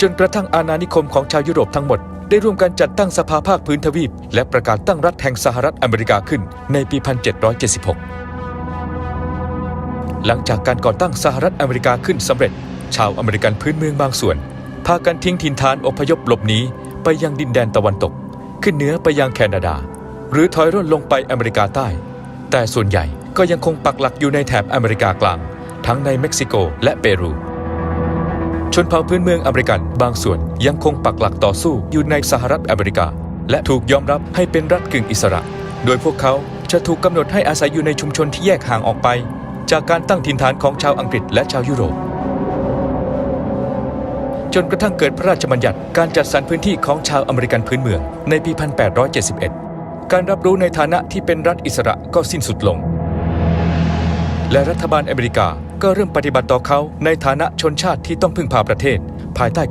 จนกระทั่งอาณานิคมของชาวยุโรปทั้งหมด ได้ร่วมกันจัดตั้งสภาภาคพื้นทวีป และประกาศตั้งรัฐแห่งสหรัฐอเมริกาขึ้นในปี 1776 หลังจากการก่อตั้งสหรัฐอเมริกาขึ้นสำเร็จ ชาวอเมริกันพื้นเมืองบางส่วน พากันทิ้งถิ่นฐานอพยพหลบหนีไปยังดินแดนตะวันตก ขึ้นเหนือไปยังแคนาดา หรือถอยร่นลงไปอเมริกาใต้ แต่ส่วนใหญ่ก็ยังคงปักหลักอยู่ในแถบอเมริกากลาง ทั้งในเม็กซิโกและเปรู ชนเผ่าพื้นเมืองอเมริกัน บางส่วนยังคงปักหลักต่อสู้อยู่ในสหรัฐอเมริกา และถูกยอมรับให้เป็นรัฐกึ่งอิสระ โดยพวกเขาจะถูกกำหนดให้อาศัยอยู่ในชุมชนที่แยกห่างออกไป จากการตั้งถิ่นฐานของชาวอังกฤษและชาวยุโรป จนกระทั่งเกิดพระราชบัญญัติการจัดสรรพื้นที่ของชาวอเมริกันพื้นเมืองในปี 1871 การรับรู้ในฐานะที่เป็นรัฐอิสระก็สิ้นสุดลง และรัฐบาลอเมริกา ก็เริ่มปฏิบัติต่อเขาในฐานะชนชาติที่ต้องพึ่งพาประเทศ ภายใต้